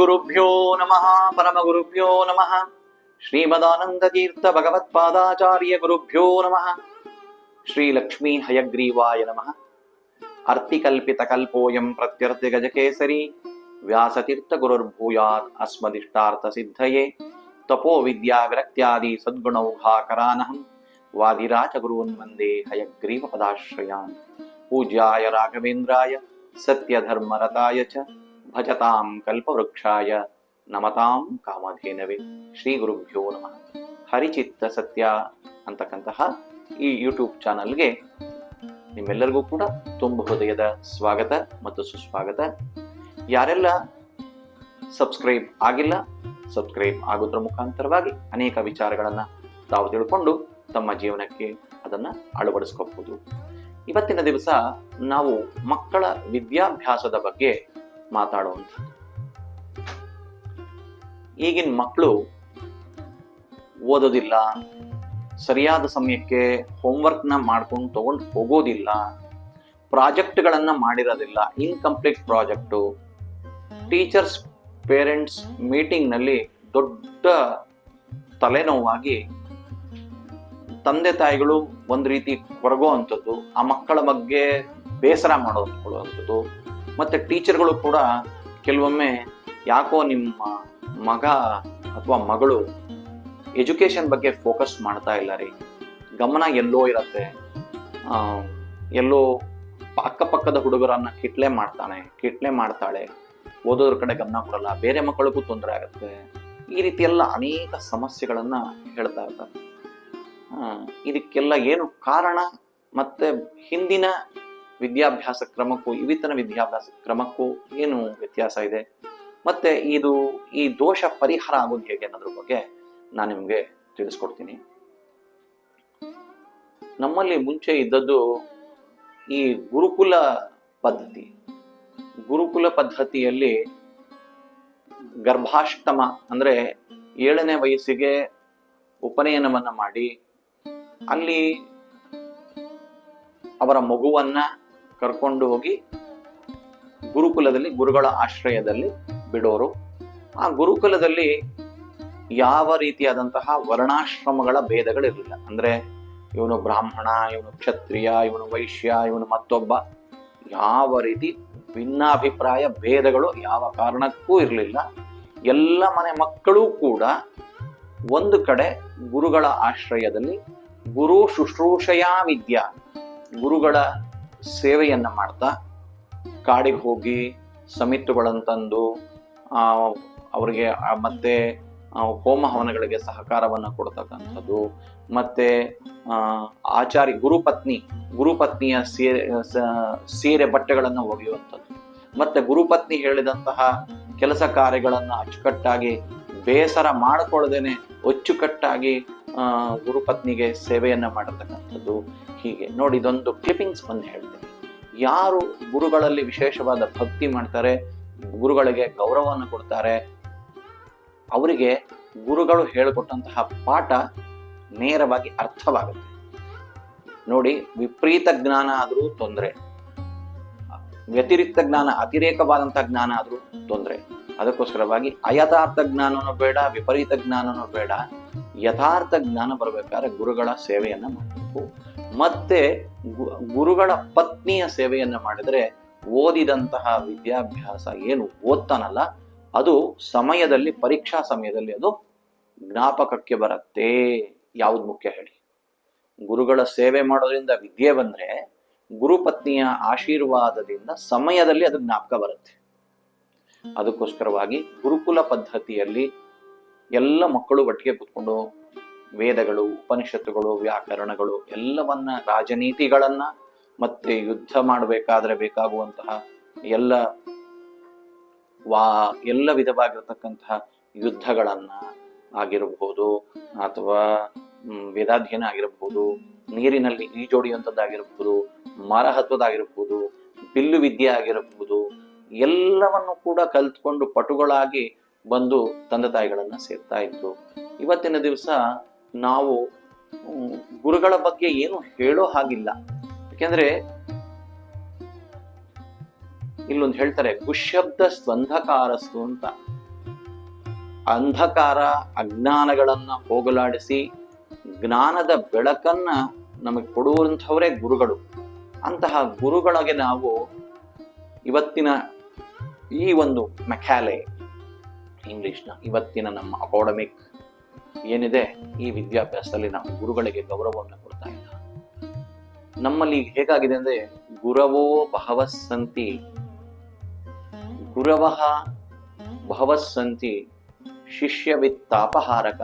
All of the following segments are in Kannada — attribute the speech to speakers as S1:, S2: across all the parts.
S1: श्रीगुरुभ्यो नमः परमगुरुभ्यो नमः श्रीमदानन्दतीर्थ श्रीलक्ष्मी हयग्रीवाय नमः। अर्तिकल्पितकल्पोऽयं प्रत्यर्तिगजकेसरी व्यासतीर्थगुरुर्भूयात् अस्मदिष्टार्थसिद्धये तपो सद्गुणौघाकरानहं वादिराजगुरून् वन्दे हयग्रीवपदाश्रयान् पूज्याय राघवेन्द्राय सत्यधर्मरताय च। ಭಜತಾಂ ಕಲ್ಪವೃಕ್ಷಾಯ ನಮತಾಂ ಕಾಮಧೇನವೇ ಶ್ರೀ ಗುರುಭ್ಯೋ ನಮಃ ಹರಿಚಿತ್ತ ಸತ್ಯ ಅಂತಕ್ಕಂತಹ ಈ ಯೂಟ್ಯೂಬ್ ಚಾನಲ್ಗೆ ನಿಮ್ಮೆಲ್ಲರಿಗೂ ಕೂಡ ತುಂಬ ಹೃದಯದ ಸ್ವಾಗತ ಮತ್ತು ಸುಸ್ವಾಗತ. ಯಾರೆಲ್ಲ ಸಬ್ಸ್ಕ್ರೈಬ್ ಆಗಿಲ್ಲ, ಸಬ್ಸ್ಕ್ರೈಬ್ ಆಗೋದ್ರ ಮುಖಾಂತರವಾಗಿ ಅನೇಕ ವಿಚಾರಗಳನ್ನು ತಾವು ತಿಳ್ಕೊಂಡು ತಮ್ಮ ಜೀವನಕ್ಕೆ ಅದನ್ನು ಅಳವಡಿಸ್ಕೋಬಹುದು. ಇವತ್ತಿನ ದಿವಸ ನಾವು ಮಕ್ಕಳ ವಿದ್ಯಾಭ್ಯಾಸದ ಬಗ್ಗೆ ಮಾತಾಡುವಂಥದ್ದು ಈಗಿನ ಮಕ್ಕಳು ಓದೋದಿಲ್ಲ, ಸರಿಯಾದ ಸಮಯಕ್ಕೆ ಹೋಮ್ವರ್ಕ್ನ ಮಾಡ್ಕೊಂಡು ತಗೊಂಡು ಹೋಗೋದಿಲ್ಲ, ಪ್ರಾಜೆಕ್ಟ್ಗಳನ್ನು ಮಾಡಿರೋದಿಲ್ಲ ಇನ್ಕಂಪ್ಲೀಟ್ ಪ್ರಾಜೆಕ್ಟು. ಟೀಚರ್ಸ್, ಪೇರೆಂಟ್ಸ್ ಮೀಟಿಂಗ್ನಲ್ಲಿ ದೊಡ್ಡ ತಲೆನೋವಾಗಿ ತಂದೆ ತಾಯಿಗಳು ಒಂದು ರೀತಿ ಕೊರಗೋ ಅಂಥದ್ದು, ಆ ಮಕ್ಕಳ ಬಗ್ಗೆ ಬೇಸರ ಮಾಡೋದ್ಕೊಳ್ಳುವಂಥದ್ದು ಮತ್ತೆ ಟೀಚರ್ಗಳು ಕೂಡ ಕೆಲವೊಮ್ಮೆ ಯಾಕೋ ನಿಮ್ಮ ಮಗ ಅಥವಾ ಮಗಳು ಎಜುಕೇಷನ್ ಬಗ್ಗೆ ಫೋಕಸ್ ಮಾಡ್ತಾ ಇಲ್ಲ ರೀ. ಗಮನ ಎಲ್ಲೋ ಇರತ್ತೆ. ಎಲ್ಲೋ ಅಕ್ಕಪಕ್ಕದ ಹುಡುಗರನ್ನ ಕಿಟ್ಲೆ ಮಾಡ್ತಾನೆ, ಕಿಟ್ಲೆ ಮಾಡ್ತಾಳೆ. ಓದೋದ್ರ ಕಡೆ ಗಮನ ಕೊಡಲ್ಲ, ಬೇರೆ ಮಕ್ಕಳಿಗೂ ತೊಂದರೆ ಆಗುತ್ತೆ. ಈ ರೀತಿ ಎಲ್ಲ ಅನೇಕ ಸಮಸ್ಯೆಗಳನ್ನ ಹೇಳ್ತಾ ಇರ್ತಾರೆ. ಇದಕ್ಕೆಲ್ಲ ಏನು ಕಾರಣ ಮತ್ತೆ ಹಿಂದಿನ ವಿದ್ಯಾಭ್ಯಾಸ ಕ್ರಮಕ್ಕೂ ಇವಿತನ ವಿದ್ಯಾಭ್ಯಾಸ ಕ್ರಮಕ್ಕೂ ಏನು ವ್ಯತ್ಯಾಸ ಇದೆ? ಮತ್ತೆ ಇದು, ಈ ದೋಷ ಪರಿಹಾರ ಆಗೋದು ಹೇಗೆ ಅನ್ನೋದ್ರ ಬಗ್ಗೆ ನಾನು ನಿಮಗೆ ತಿಳಿಸ್ಕೊಡ್ತೀನಿ. ನಮ್ಮಲ್ಲಿ ಮುಂಚೆ ಇದ್ದದ್ದು ಈ ಗುರುಕುಲ ಪದ್ಧತಿ. ಗುರುಕುಲ ಪದ್ಧತಿಯಲ್ಲಿ ಗರ್ಭಾಷ್ಟಮ ಅಂದ್ರೆ ಏಳನೇ ವಯಸ್ಸಿಗೆ ಉಪನಯನವನ್ನ ಮಾಡಿ, ಅಲ್ಲಿ ಅವರ ಮಗುವನ್ನ ಕರ್ಕೊಂಡು ಹೋಗಿ ಗುರುಕುಲದಲ್ಲಿ, ಗುರುಗಳ ಆಶ್ರಯದಲ್ಲಿ ಬಿಡೋರು. ಆ ಗುರುಕುಲದಲ್ಲಿ ಯಾವ ರೀತಿಯಾದಂತಹ ವರ್ಣಾಶ್ರಮಗಳ ಭೇದಗಳಿರಲಿಲ್ಲ. ಅಂದ್ರೆ ಇವನು ಬ್ರಾಹ್ಮಣ, ಇವನು ಕ್ಷತ್ರಿಯ, ಇವನು ವೈಶ್ಯ, ಇವನು ಮತ್ತೊಬ್ಬ. ಯಾವ ರೀತಿ ಭಿನ್ನಾಭಿಪ್ರಾಯ ಭೇದಗಳು ಯಾವ ಕಾರಣಕ್ಕೂ ಇರಲಿಲ್ಲ. ಎಲ್ಲ ಮನೆ ಮಕ್ಕಳು ಕೂಡ ಒಂದು ಕಡೆ ಗುರುಗಳ ಆಶ್ರಯದಲ್ಲಿ ಗುರು ಶುಶ್ರೂಷಯಾ ವಿದ್ಯಾ ಗುರುಗಳ ಸೇವೆಯನ್ನ ಮಾಡ್ತಾ ಕಾಡಿಗೆ ಹೋಗಿ ಸಮಿತ್ತುಗಳನ್ನು ತಂದು ಅವರಿಗೆ ಮತ್ತೆ ಹೋಮ ಹವನಗಳಿಗೆ ಸಹಕಾರವನ್ನು ಕೊಡ್ತಕ್ಕಂಥದ್ದು. ಮತ್ತೆ ಆಚಾರಿ ಗುರುಪತ್ನಿ ಗುರುಪತ್ನಿಯ ಸೀರೆ ಸೀರೆ ಬಟ್ಟೆಗಳನ್ನು ಒಗೆಯುವಂಥದ್ದು. ಮತ್ತೆ ಗುರುಪತ್ನಿ ಹೇಳಿದಂತಹ ಕೆಲಸ ಕಾರ್ಯಗಳನ್ನು ಅಚ್ಚುಕಟ್ಟಾಗಿ ಬೇಸರ ಮಾಡಿಕೊಳ್ಳದೇನೆ ಅಚ್ಚುಕಟ್ಟಾಗಿ ಗುರುಪತ್ನಿಗೆ ಸೇವೆಯನ್ನ ಮಾಡಿರ್ತಕ್ಕಂಥದ್ದು ಹೀಗೆ. ನೋಡಿ, ಇದೊಂದು ಕ್ಲಿಪಿಂಗ್ಸ್ ಬಂದು ಹೇಳ್ತೀನಿ. ಯಾರು ಗುರುಗಳಲ್ಲಿ ವಿಶೇಷವಾದ ಭಕ್ತಿ ಮಾಡ್ತಾರೆ, ಗುರುಗಳಿಗೆ ಗೌರವವನ್ನು ಕೊಡ್ತಾರೆ, ಅವರಿಗೆ ಗುರುಗಳು ಹೇಳಿಕೊಟ್ಟಂತಹ ಪಾಠ ನೇರವಾಗಿ ಅರ್ಥವಾಗುತ್ತೆ. ನೋಡಿ, ವಿಪರೀತ ಜ್ಞಾನ ಆದರೂ ತೊಂದರೆ. ವ್ಯತಿರಿಕ್ತ ಜ್ಞಾನ ಅತಿರೇಕವಾದಂತಹ ಜ್ಞಾನ ಆದರೂ ತೊಂದರೆ. ಅದಕ್ಕೋಸ್ಕರವಾಗಿ ಅಯಥಾರ್ಥ ಜ್ಞಾನನೂ ಬೇಡ, ವಿಪರೀತ ಜ್ಞಾನನೂ ಬೇಡ. ಯಥಾರ್ಥ ಜ್ಞಾನ ಬರಬೇಕಾದ್ರೆ ಗುರುಗಳ ಸೇವೆಯನ್ನ ಮಾಡಬೇಕು. ಮತ್ತೆ ಗುರುಗಳ ಪತ್ನಿಯ ಸೇವೆಯನ್ನ ಮಾಡಿದ್ರೆ ಓದಿದಂತಹ ವಿದ್ಯಾಭ್ಯಾಸ ಏನು ಓದ್ತಾನಲ್ಲ, ಅದು ಸಮಯದಲ್ಲಿ, ಪರೀಕ್ಷಾ ಸಮಯದಲ್ಲಿ ಅದು ಜ್ಞಾಪಕಕ್ಕೆ ಬರುತ್ತೆ. ಯಾವುದು ಮುಖ್ಯ ಹೇಳಿ. ಗುರುಗಳ ಸೇವೆ ಮಾಡೋದ್ರಿಂದ ವಿದ್ಯೆ ಬಂದ್ರೆ ಗುರುಪತ್ನಿಯ ಆಶೀರ್ವಾದದಿಂದ ಸಮಯದಲ್ಲಿ ಅದು ಜ್ಞಾಪಕ ಬರುತ್ತೆ. ಅದಕ್ಕೋಸ್ಕರವಾಗಿ ಗುರುಕುಲ ಪದ್ಧತಿಯಲ್ಲಿ ಎಲ್ಲ ಮಕ್ಕಳು ಒಟ್ಟಿಗೆ ಕೂತ್ಕೊಂಡು ವೇದಗಳು, ಉಪನಿಷತ್ತುಗಳು, ವ್ಯಾಕರಣಗಳು ಎಲ್ಲವನ್ನ ರಾಜನೀತಿಗಳನ್ನ ಮತ್ತೆ ಯುದ್ಧ ಮಾಡಬೇಕಾದ್ರೆ ಬೇಕಾಗುವಂತಹ ಎಲ್ಲ ವಾ, ಎಲ್ಲ ವಿಧವಾಗಿರ್ತಕ್ಕಂತಹ ಯುದ್ಧಗಳನ್ನ ಆಗಿರಬಹುದು ಅಥವಾ ವೇದಾಧ್ಯಯನ ಆಗಿರಬಹುದು, ನೀರಿನಲ್ಲಿ ಈಜೋಡಿಯುವಂಥದ್ದಾಗಿರಬಹುದು ಮರ ಹತ್ತೋದಾಗಿರಬಹುದು ಬಿಲ್ಲು ವಿದ್ಯೆ ಆಗಿರಬಹುದು, ಎಲ್ಲವನ್ನು ಕೂಡ ಕಲ್ತ್ಕೊಂಡು ಪಟುಗಳಾಗಿ ಬಂದು ತಂದೆ ತಾಯಿಗಳನ್ನ ಸೇರ್ತಾ ಇದ್ರು. ಇವತ್ತಿನ ದಿವಸ ನಾವು ಗುರುಗಳ ಬಗ್ಗೆ ಏನು ಹೇಳೋ ಹಾಗಿಲ್ಲ. ಯಾಕೆಂದ್ರೆ, ಇಲ್ಲೊಂದು ಹೇಳ್ತಾರೆ, ಕುಶಬ್ದ ಸ್ವಂಧಕಾರಸ್ತು ಅಂತ. ಅಂಧಕಾರ ಅಜ್ಞಾನಗಳನ್ನ ಹೋಗಲಾಡಿಸಿ, ಜ್ಞಾನದ ಬೆಳಕನ್ನ ನಮಗೆ ಕೊಡುವಂಥವರೇ ಗುರುಗಳು. ಅಂತಹ ಗುರುಗಳಿಗೆ ನಾವು ಇವತ್ತಿನ ಈ ಒಂದು ಮೆಕ್ಯಾಲೆ ಇಂಗ್ಲಿಷ್ನ ಇವತ್ತಿನ ನಮ್ಮ ಅಕಾಡೆಮಿಕ್ ಏನಿದೆ, ಈ ವಿದ್ಯಾಭ್ಯಾಸದಲ್ಲಿ ನಾವು ಗುರುಗಳಿಗೆ ಗೌರವವನ್ನು ಕೊಡ್ತಾ ಇಲ್ಲ. ನಮ್ಮಲ್ಲಿ ಹೇಗಾಗಿದೆ ಅಂದ್ರೆ, ಗುರವೋ ಬಹವಸ್ಸಂತಿ ಗುರವ ಬಹವಸ್ಸಂತಿ ಶಿಷ್ಯವಿತ್ತಾಪಹಾರಕ.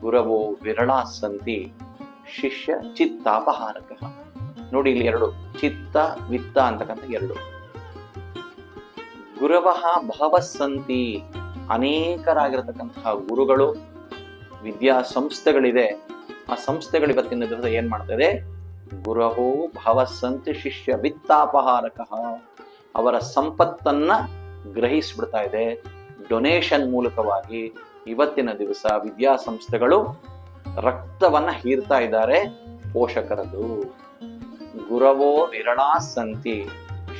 S1: ಗುರವೋ ವಿರಳಾ ಸಂತಿ ಶಿಷ್ಯ ಚಿತ್ತಾಪಹಾರಕ ನೋಡಿ ಇಲ್ಲಿ ಎರಡು, ಚಿತ್ತ, ವಿತ್ತ ಅಂತಕ್ಕಂಥ ಎರಡು. ಗುರವಃ ಭಾವಸ್ಸಂತಿ ಅನೇಕರಾಗಿರತಕ್ಕಂತಹ ಗುರುಗಳು ವಿದ್ಯಾ ಸಂಸ್ಥೆಗಳಿದೆ ಆ ಸಂಸ್ಥೆಗಳು ಇವತ್ತಿನ ದಿವಸ ಏನ್ ಮಾಡ್ತದೆ? ಗುರವೋ ಭಾವಸ್ಸಂತಿ ಶಿಷ್ಯ ವಿತ್ತಾಪಹಾರಕ. ಅವರ ಸಂಪತ್ತನ್ನ ಗ್ರಹಿಸ್ಬಿಡ್ತಾ ಇದೆ. ಡೊನೇಷನ್ ಮೂಲಕವಾಗಿ ಇವತ್ತಿನ ದಿವಸ ವಿದ್ಯಾಸಂಸ್ಥೆಗಳು ರಕ್ತವನ್ನ ಹೀರ್ತಾ ಇದ್ದಾರೆ ಪೋಷಕರದು ಗುರವೋ ವಿರಳಾ ಸಂತಿ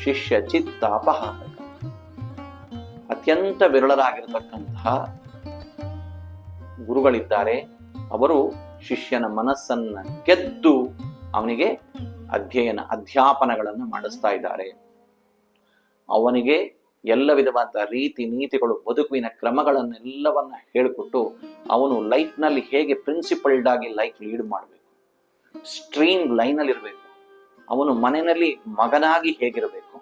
S1: ಶಿಷ್ಯ ಚಿತ್ತಾಪಹಾರಕ. ಅತ್ಯಂತ ವಿರಳರಾಗಿರತಕ್ಕಂತಹ ಗುರುಗಳಿದ್ದಾರೆ. ಅವರು ಶಿಷ್ಯನ ಮನಸ್ಸನ್ನ ಗೆದ್ದು ಅವನಿಗೆ ಅಧ್ಯಯನ, ಅಧ್ಯಾಪನಗಳನ್ನು ಮಾಡಿಸ್ತಾ ಇದ್ದಾರೆ. ಅವನಿಗೆ ಎಲ್ಲ ವಿಧವಾದ ರೀತಿ ನೀತಿಗಳು ಬದುಕುವಿನ ಕ್ರಮಗಳನ್ನೆಲ್ಲವನ್ನ ಹೇಳಿಕೊಟ್ಟು ಅವನು ಲೈಫ್ನಲ್ಲಿ ಹೇಗೆ ಪ್ರಿನ್ಸಿಪಲ್ಡ್ ಆಗಿ ಲೈಫ್ ಲೀಡ್ ಮಾಡಬೇಕು, ಸ್ಟ್ರೀಮ್ ಲೈನಲ್ಲಿ ಇರಬೇಕು ಅವನು ಮನೆಯಲ್ಲಿ ಮಗನಾಗಿ ಹೇಗಿರಬೇಕು,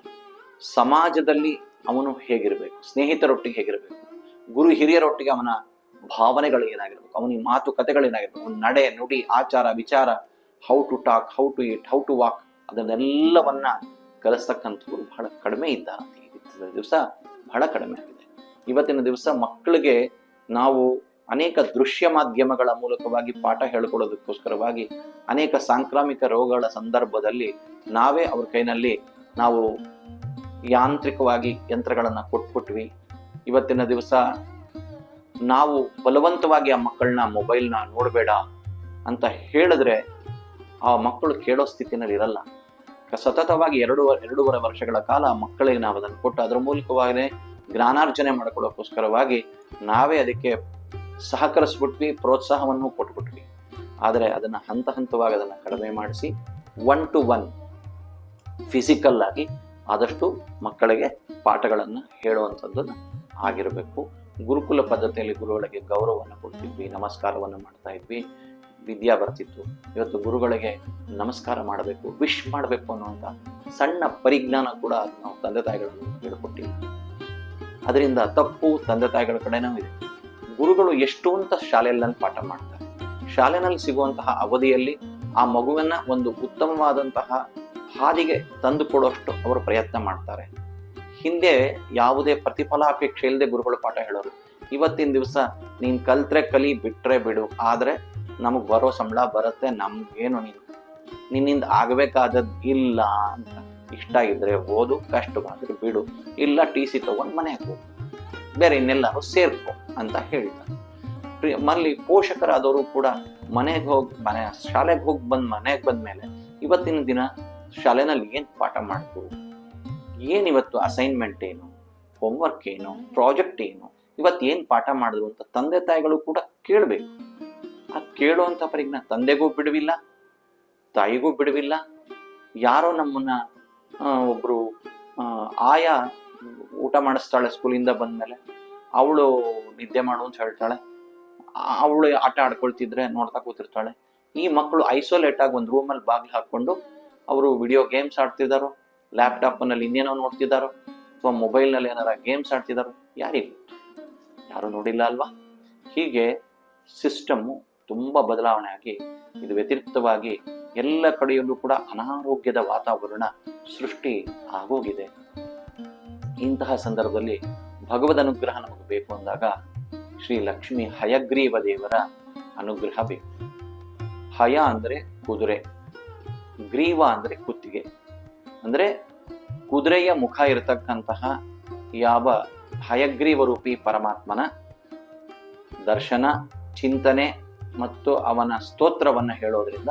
S1: ಸಮಾಜದಲ್ಲಿ ಅವನು ಹೇಗಿರಬೇಕು? ಸ್ನೇಹಿತರೊಟ್ಟಿಗೆ ಹೇಗಿರಬೇಕು? ಗುರು ಹಿರಿಯರೊಟ್ಟಿಗೆ ಅವನ ಭಾವನೆಗಳು ಏನಾಗಿರ್ಬೇಕು? ಅವನಿಗೆ ಮಾತುಕತೆಗಳು ಏನಾಗಿರ್ಬೇಕು? ನಡೆ, ನುಡಿ, ಆಚಾರ, ವಿಚಾರ how to talk how to eat how to walk ಅದನ್ನೆಲ್ಲವನ್ನ ಕಲಿಸ್ತಕ್ಕಂಥವ್ರು ಬಹಳ ಕಡಿಮೆ ಇದ್ದಾರೆ ದಿವಸ ಬಹಳ ಕಡಿಮೆ ಆಗಿದೆ. ಇವತ್ತಿನ ದಿವಸ ಮಕ್ಕಳಿಗೆ ನಾವು ಅನೇಕ ದೃಶ್ಯ ಮಾಧ್ಯಮಗಳ ಮೂಲಕವಾಗಿ ಪಾಠ ಹೇಳ್ಕೊಳ್ಳೋದಕ್ಕೋಸ್ಕರವಾಗಿ ಅನೇಕ ಸಾಂಕ್ರಾಮಿಕ ರೋಗಗಳ ಸಂದರ್ಭದಲ್ಲಿ ನಾವೇ ಅವ್ರ ಕೈನಲ್ಲಿ ನಾವು ಯಾಂತ್ರಿಕವಾಗಿ ಯಂತ್ರಗಳನ್ನು ಕೊಟ್ಬಿಟ್ವಿ. ಇವತ್ತಿನ ದಿವಸ ನಾವು ಬಲವಂತವಾಗಿ ಆ ಮಕ್ಕಳನ್ನ ಮೊಬೈಲ್ನ ನೋಡಬೇಡ ಅಂತ ಹೇಳಿದ್ರೆ ಆ ಮಕ್ಕಳು ಕೇಳೋ ಸ್ಥಿತಿನಲ್ಲಿ ಇರಲ್ಲ. ಸತತವಾಗಿ ಎರಡು ಎರಡೂವರೆ ವರ್ಷಗಳ ಕಾಲ ಮಕ್ಕಳಿಗೆ ನಾವು ಅದನ್ನು ಕೊಟ್ಟು ಅದರ ಮೂಲಕವಾಗಿ ಜ್ಞಾನಾರ್ಜನೆ ಮಾಡ್ಕೊಳ್ಳೋಕ್ಕೋಸ್ಕರವಾಗಿ ನಾವೇ ಅದಕ್ಕೆ ಸಹಕರಿಸ್ಬಿಟ್ವಿ, ಪ್ರೋತ್ಸಾಹವನ್ನು ಕೊಟ್ಬಿಟ್ವಿ. ಆದರೆ ಅದನ್ನು ಹಂತ ಹಂತವಾಗಿ ಅದನ್ನು ಕಡಿಮೆ ಮಾಡಿಸಿ ಒನ್ ಟು ಒನ್ ಫಿಸಿಕಲ್ ಆಗಿ ಆದಷ್ಟು ಮಕ್ಕಳಿಗೆ ಪಾಠಗಳನ್ನು ಹೇಳುವಂಥದ್ದನ್ನು ಆಗಿರಬೇಕು. ಗುರುಕುಲ ಪದ್ಧತಿಯಲ್ಲಿ ಗುರುಗಳಿಗೆ ಗೌರವವನ್ನು ಕೊಡ್ತಿದ್ವಿ, ನಮಸ್ಕಾರವನ್ನು ಮಾಡ್ತಾ ಇದ್ವಿ, ವಿದ್ಯಾ ಬರ್ತಿತ್ತು. ಇವತ್ತು ಗುರುಗಳಿಗೆ ನಮಸ್ಕಾರ ಮಾಡಬೇಕು, ವಿಶ್ ಮಾಡಬೇಕು ಅನ್ನುವಂಥ ಸಣ್ಣ ಪರಿಜ್ಞಾನ ಕೂಡ ನಾವು ತಂದೆ ತಾಯಿಗಳನ್ನು ಹೇಳ್ಕೊಟ್ಟಿಲ್ಲ ಅದರಿಂದ ತಪ್ಪು ತಂದೆ ತಾಯಿಗಳ ಕಡೆನೂ ಇದೆ. ಗುರುಗಳು ಎಷ್ಟು ಅಂತ ಶಾಲೆಯಲ್ಲಿ ಪಾಠ ಮಾಡ್ತಾರೆ. ಶಾಲೆನಲ್ಲಿ ಸಿಗುವಂತಹ ಅವಧಿಯಲ್ಲಿ ಆ ಮಗುವನ್ನ ಒಂದು ಉತ್ತಮವಾದಂತಹ ಹಾದಿಗೆ ತಂದು ಕೊಡುವಷ್ಟು ಅವರು ಪ್ರಯತ್ನ ಮಾಡ್ತಾರೆ. ಹಿಂದೆ ಯಾವುದೇ ಪ್ರತಿಫಲಾಪೇಕ್ಷೆ ಇಲ್ಲದೆ ಗುರುಗಳು ಪಾಠ ಹೇಳೋರು. ಇವತ್ತಿನ ದಿವಸ ನೀನು ಕಲ್ತ್ರೆ ಕಲಿ ಬಿಟ್ರೆ ಬಿಡು, ಆದರೆ ನಮಗೆ ಬರೋ ಸಂಬಳ ಬರುತ್ತೆ, ನಮ್ಗೇನು ನೀನು ನಿನ್ನಿಂದ ಆಗಬೇಕಾದದ್ದು ಇಲ್ಲ ಅಂತ. ಇಷ್ಟ ಇದ್ರೆ ಓದು, ಕಷ್ಟವಾದ್ರೆ ಬಿಡು. ಇಲ್ಲ ಟಿ ಸಿ ತಗೊಂಡು ಮನೆಗೆ ಹೋಗು. ಬೇರೆ ಇನ್ನೆಲ್ಲರೂ ಸೇರ್ಕೋ ಅಂತ ಹೇಳ್ತಾರೆ ಮಲ್ಲಿ ಪೋಷಕರಾದವರು ಕೂಡ ಮನೆಗೆ ಹೋಗಿ, ಮನೆ, ಶಾಲೆಗೆ ಹೋಗಿ ಬಂದು ಮನೆಗೆ ಬಂದ ಮೇಲೆ ಇವತ್ತಿನ ದಿನ ಶಾಲೆನಲ್ಲಿ ಏನು ಪಾಠ ಮಾಡ್ತು ಏನ್ ಇವತ್ತು ಅಸೈನ್ಮೆಂಟ್ ಏನು? ಹೋಮ್ವರ್ಕ್ ಏನು? ಪ್ರಾಜೆಕ್ಟ್ ಏನು? ಇವತ್ತು ಏನು ಪಾಠ ಮಾಡಿದ್ರು ಅಂತ ತಂದೆ ತಾಯಿಗಳು ಕೂಡ ಕೇಳಬೇಕು. ಆ ಕೇಳುವಂಥ ಪರಿಜ್ಞಾನ ತಂದೆಗೂ ಬಿಡುವಿಲ್ಲ, ತಾಯಿಗೂ ಬಿಡುವಿಲ್ಲ. ಯಾರೋ ನಮ್ಮನ್ನ ಒಬ್ರು ಆಯಾ ಊಟ ಮಾಡಿಸ್ತಾಳೆ ಸ್ಕೂಲಿಂದ ಬಂದಮೇಲೆ, ಅವಳು ನಿದ್ದೆ ಮಾಡು ಅಂತ ಹೇಳ್ತಾಳೆ. ಅವಳು ಆಟ ಆಡ್ಕೊಳ್ತಿದ್ರೆ ನೋಡ್ತಾ ಕೂತಿರ್ತಾಳೆ. ಈ ಮಕ್ಕಳು ಐಸೋಲೇಟ್ ಆಗಿ ಒಂದು ರೂಮಲ್ಲಿ ಬಾಗಿಲು ಹಾಕೊಂಡು ಅವರು ವಿಡಿಯೋ ಗೇಮ್ಸ್ ಆಡ್ತಿದ್ದಾರೋ ಲ್ಯಾಪ್ಟಾಪ್ನಲ್ಲಿ ಇನ್ನೇನೋ ನೋಡ್ತಿದ್ದಾರೋ ಅಥವಾ ಮೊಬೈಲ್ನಲ್ಲಿ ಏನಾರ ಗೇಮ್ಸ್ ಆಡ್ತಿದ್ದಾರೋ ಯಾರಿಗೆ ಯಾರು ನೋಡಿಲ್ಲ ಅಲ್ವಾ? ಹೀಗೆ ಸಿಸ್ಟಮ್ಮು ತುಂಬ ಬದಲಾವಣೆ ಆಗಿ, ಇದು ವ್ಯತಿರಿಕ್ತವಾಗಿ ಎಲ್ಲ ಕಡೆಯಲ್ಲೂ ಕೂಡ ಅನಾರೋಗ್ಯದ ವಾತಾವರಣ ಸೃಷ್ಟಿ ಆಗೋಗಿದೆ. ಇಂತಹ ಸಂದರ್ಭದಲ್ಲಿ ಭಗವದ್ ಅನುಗ್ರಹ ನಮಗೆ ಬೇಕು ಅಂದಾಗ ಶ್ರೀ ಲಕ್ಷ್ಮಿ ಹಯಗ್ರೀವ ದೇವರ ಅನುಗ್ರಹ ಬೇಕು. ಹಯ ಅಂದರೆ ಕುದುರೆ. ಗ್ರೀವ ಅಂದ್ರೆ ಕುತ್ತಿಗೆ. ಅಂದ್ರೆ ಕುದುರೆಯ ಮುಖ ಇರತಕ್ಕಂತಹ ಯಾವ ಹಯಗ್ರೀವ ರೂಪಿ ಪರಮಾತ್ಮನ ದರ್ಶನ, ಚಿಂತನೆ ಮತ್ತು ಅವನ ಸ್ತೋತ್ರವನ್ನ ಹೇಳೋದ್ರಿಂದ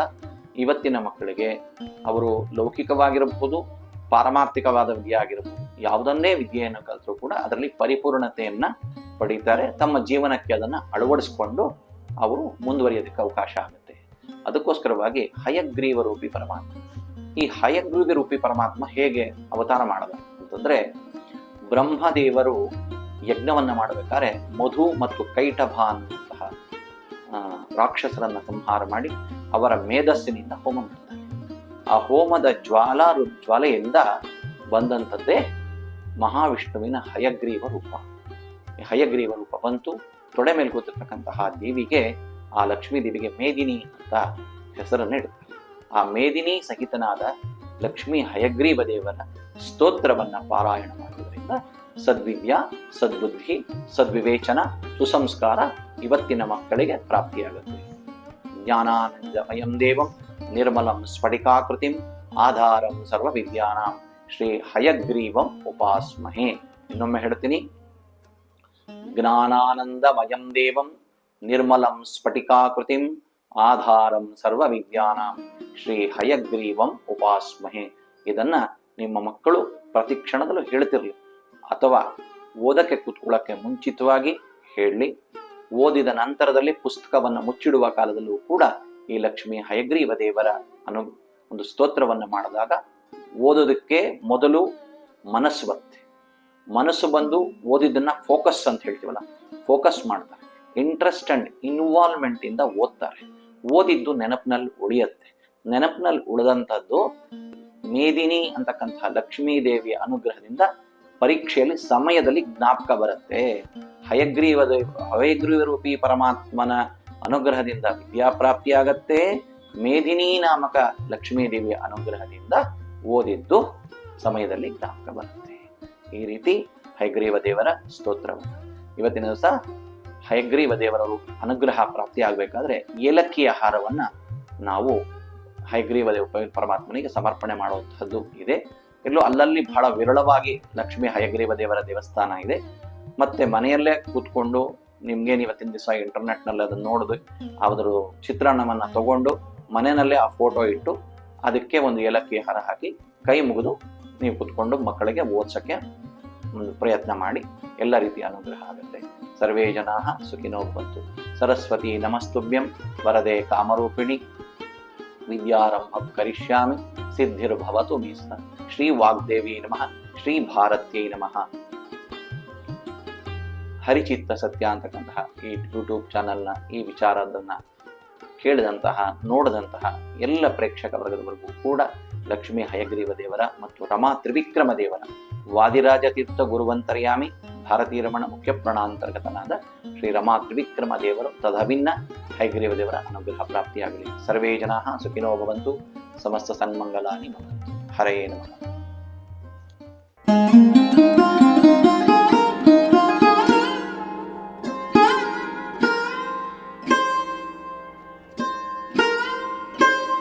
S1: ಇವತ್ತಿನ ಮಕ್ಕಳಿಗೆ ಅವರು ಲೌಕಿಕವಾಗಿರಬಹುದು, ಪಾರಮಾರ್ಥಿಕವಾದ ವಿದ್ಯೆ ಆಗಿರಬಹುದು ಯಾವುದನ್ನೇ ವಿದ್ಯೆಯನ್ನು ಕಲಿತರೂ ಕೂಡ ಅದರಲ್ಲಿ ಪರಿಪೂರ್ಣತೆಯನ್ನ ಪಡೀತಾರೆ. ತಮ್ಮ ಜೀವನಕ್ಕೆ ಅದನ್ನ ಅಳವಡಿಸಿಕೊಂಡು ಅವರು ಮುಂದುವರಿಯೋದಕ್ಕೆ ಅವಕಾಶ ಆಗುತ್ತೆ. ಅದಕ್ಕೋಸ್ಕರವಾಗಿ ಹಯಗ್ರೀವ ರೂಪಿ ಪರಮಾತ್ಮ. ಈ ಹಯಗ್ರೀವ ರೂಪಿ ಪರಮಾತ್ಮ ಹೇಗೆ ಅವತಾರ ಮಾಡದ ಅಂತಂದ್ರೆ, ಬ್ರಹ್ಮದೇವರು ಯಜ್ಞವನ್ನ ಮಾಡಬೇಕಾದ್ರೆ ಮಧು ಮತ್ತು ಕೈಟಭ ಅನ್ನುವಂತಹ ರಾಕ್ಷಸರನ್ನ ಸಂಹಾರ ಮಾಡಿ ಅವರ ಮೇಧಸ್ಸಿನಿಂದ ಹೋಮ ಮಾಡ್ತಾರೆ. ಆ ಹೋಮದ ಜ್ವಾಲಾ ಜ್ವಾಲೆಯಿಂದ ಬಂದಂಥದ್ದೇ ಮಹಾವಿಷ್ಣುವಿನ ಹಯಗ್ರೀವ ರೂಪ. ಹಯಗ್ರೀವ ರೂಪ ಬಂತು, ತೊಡೆ ಮೇಲೆ ಕೂತಿರ್ತಕ್ಕಂತಹ ದೇವಿಗೆ ಆ ಲಕ್ಷ್ಮೀ ದೇವಿಗೆ ಮೇದಿನಿ ಅಂತ ಹೆಸರನ್ನು ಇಡುತ್ತೆ. ಆ ಮೇದಿನಿ ಸಹಿತನಾದ ಲಕ್ಷ್ಮೀ ಹಯಗ್ರೀವ ದೇವರ ಸ್ತೋತ್ರವನ್ನು ಪಾರಾಯಣ ಮಾಡುವುದರಿಂದ ಸದ್ವಿದ್ಯಾ ಸದ್ಬುದ್ಧಿ, ಸದ್ವಿವೇಚನ, ಸುಸಂಸ್ಕಾರ ಇವತ್ತಿನ ಮಕ್ಕಳಿಗೆ ಪ್ರಾಪ್ತಿಯಾಗುತ್ತೆ. ಜ್ಞಾನಾನಂದಮಯಂ ದೇವಂ ನಿರ್ಮಲಂ ಸ್ಫಟಿಕಾಕೃತಿಂ ಆಧಾರಂ ಸರ್ವ ವಿದ್ಯಾನಾಂ ಶ್ರೀ ಹಯಗ್ರೀವಂ ಉಪಾಸ್ಮಹೇ. ಇನ್ನೊಮ್ಮೆ ಹೇಳ್ತೀನಿ. ಜ್ಞಾನಾನಂದಮಯಂ ದೇವಂ ನಿರ್ಮಲಂ ಸ್ಫಟಿಕಾಕೃತಿಂ ಆಧಾರಂ ಸರ್ವ ವಿದ್ಯಾನಾಂ ಶ್ರೀ ಹಯಗ್ರೀವಂ ಉಪಾಸ್ಮಹೆ ಇದನ್ನ ನಿಮ್ಮ ಮಕ್ಕಳು ಪ್ರತಿ ಕ್ಷಣದಲ್ಲೂ ಹೇಳ್ತಿರ್ಲಿ. ಅಥವಾ ಓದಕ್ಕೆ ಕೂತ್ಕೊಳ್ಳಕ್ಕೆ ಮುಂಚಿತವಾಗಿ ಹೇಳಲಿ. ಓದಿದ ನಂತರದಲ್ಲಿ ಪುಸ್ತಕವನ್ನು ಮುಚ್ಚಿಡುವ ಕಾಲದಲ್ಲೂ ಕೂಡ ಈ ಲಕ್ಷ್ಮೀ ಹಯಗ್ರೀವ ದೇವರ ಅನು, ಒಂದು ಸ್ತೋತ್ರವನ್ನು ಮಾಡಿದಾಗ ಓದೋದಕ್ಕೆ ಮೊದಲು ಮನಸ್ಸು ಬರುತ್ತೆ. ಮನಸ್ಸು ಬಂದು ಓದಿದ್ದನ್ನ ಫೋಕಸ್ ಅಂತ ಹೇಳ್ತೀವಲ್ಲ ಫೋಕಸ್ ಮಾಡ್ತಾರೆ. ಇಂಟ್ರೆಸ್ಟ್ ಅಂಡ್ ಇನ್ವಾಲ್ವ್ಮೆಂಟ್ ಇಂದ ಓದ್ತಾರೆ. ಓದಿದ್ದು ನೆನಪಿನಲ್ಲಿ ಉಳಿಯುತ್ತೆ. ನೆನಪಿನಲ್ಲಿ ಉಳಿದಂಥದ್ದು ಮೇದಿನಿ ಅಂತಕ್ಕಂತಹ ಲಕ್ಷ್ಮೀ ದೇವಿಯ ಅನುಗ್ರಹದಿಂದ ಪರೀಕ್ಷೆಯಲ್ಲಿ ಸಮಯದಲ್ಲಿ ಜ್ಞಾಪಕ ಬರುತ್ತೆ. ಹಯಗ್ರೀವ ಹಯಗ್ರೀವ ರೂಪಿ ಪರಮಾತ್ಮನ ಅನುಗ್ರಹದಿಂದ ವಿದ್ಯಾಪ್ರಾಪ್ತಿಯಾಗತ್ತೆ. ಮೇದಿನಿ ನಾಮಕ ಲಕ್ಷ್ಮೀ ದೇವಿಯ ಅನುಗ್ರಹದಿಂದ ಓದಿದ್ದು ಸಮಯದಲ್ಲಿ ಜ್ಞಾಪಕ ಬರುತ್ತೆ. ಈ ರೀತಿ ಹಯಗ್ರೀವ ದೇವರ ಸ್ತೋತ್ರವನ್ನು. ಇವತ್ತಿನ ದಿವಸ ಹಯಗ್ರೀವ ದೇವರರು ಅನುಗ್ರಹ ಪ್ರಾಪ್ತಿ ಆಗಬೇಕಾದ್ರೆ ಏಲಕ್ಕಿಯ ಹಾರವನ್ನ ನಾವು ಹಯಗ್ರೀವ ದೇವ ಪರಮಾತ್ಮನಿಗೆ ಸಮರ್ಪಣೆ ಮಾಡುವಂತಹದ್ದು ಇದೆ. ಎಲ್ಲೋ ಅಲ್ಲಲ್ಲಿ ಬಹಳ ವಿರಳವಾಗಿ ಲಕ್ಷ್ಮೀ ಹಯಗ್ರೀವ ದೇವರ ದೇವಸ್ಥಾನ ಇದೆ. ಮತ್ತೆ ಮನೆಯಲ್ಲೇ ಕೂತ್ಕೊಂಡು ನಿಮ್ಗೇನು ಇವತ್ತಿನ ದಿವಸ ಇಂಟರ್ನೆಟ್ನಲ್ಲಿ ಅದನ್ನ ನೋಡಿದು ಅದ್ರ ಚಿತ್ರಾನ್ನವನ್ನು ತಗೊಂಡು ಮನೆಯಲ್ಲೇ ಆ ಫೋಟೋ ಇಟ್ಟು ಅದಕ್ಕೆ ಒಂದು ಏಲಕ್ಕಿ ಆಹಾರ ಹಾಕಿ ಕೈ ಮುಗಿದು ನೀವು ಕೂತ್ಕೊಂಡು ಮಕ್ಕಳಿಗೆ ಓದ್ಸಕ್ಕೆ ಒಂದು ಪ್ರಯತ್ನ ಮಾಡಿ. ಎಲ್ಲ ರೀತಿಯ ಅನುಗ್ರಹ ಆಗುತ್ತೆ. ಸರ್ವೇ ಜನಾ ಸುಖಿನೋ ಸರಸ್ವತಿ ನಮಸ್ತುಭ್ಯಂ. ವರದೆ ಕಾಮರೂಪಿಣಿ. ವಿದ್ಯಾರಂಭ ಕರಿಷ್ಯಾಮಿ. ಸಿದ್ಧಿರ್ಭವತು ಮೀಸ್ತ ಶ್ರೀ ವಾಗ್ದೇವಿ ನಮಃ. ಶ್ರೀ ಭಾರತ್ಯೈ ನಮಃ. ಹರಿಚಿತ್ತ ಸತ್ಯ ಅಂತಕ್ಕಂತಹ ಈ ಯೂಟ್ಯೂಬ್ ಚಾನೆಲ್ನ ಈ ವಿಚಾರದನ್ನ ಕೇಳಿದಂತಹ, ನೋಡಿದಂತಹ ಎಲ್ಲ ಪ್ರೇಕ್ಷಕ ವರ್ಗದವರೆಗೂ ಕೂಡ ಲಕ್ಷ್ಮೀ ಹಯಗ್ರೀವ ದೇವರ ಮತ್ತು ರಮಾ ತ್ರಿವಿಕ್ರಮ ದೇವರ ವಾದಿರಾಜ ತೀರ್ಥ ಗುರುವಂತರ್ಯಾಮಿ ಭಾರತೀಯ ರಮಣ ಮುಖ್ಯ ಪ್ರಾಣಾಂತರ್ಗತನಾದ ಶ್ರೀ ರಮಾ ತ್ರಿವಿಕ್ರಮ ದೇವರು ತದಭಿನ್ನ ಹೈಗ್ರೀವ ದೇವರ ಅನುಗ್ರಹ ಪ್ರಾಪ್ತಿಯಾಗಲಿ. ಸರ್ವೇ ಜನಾ ಸುಖಿನೋ ಭವಂತು, ಸಮಸ್ತ ಸನ್ಮಂಗಲಾನಿ ಭವಂತು. ಹರೆಯೇ ನಮಃ.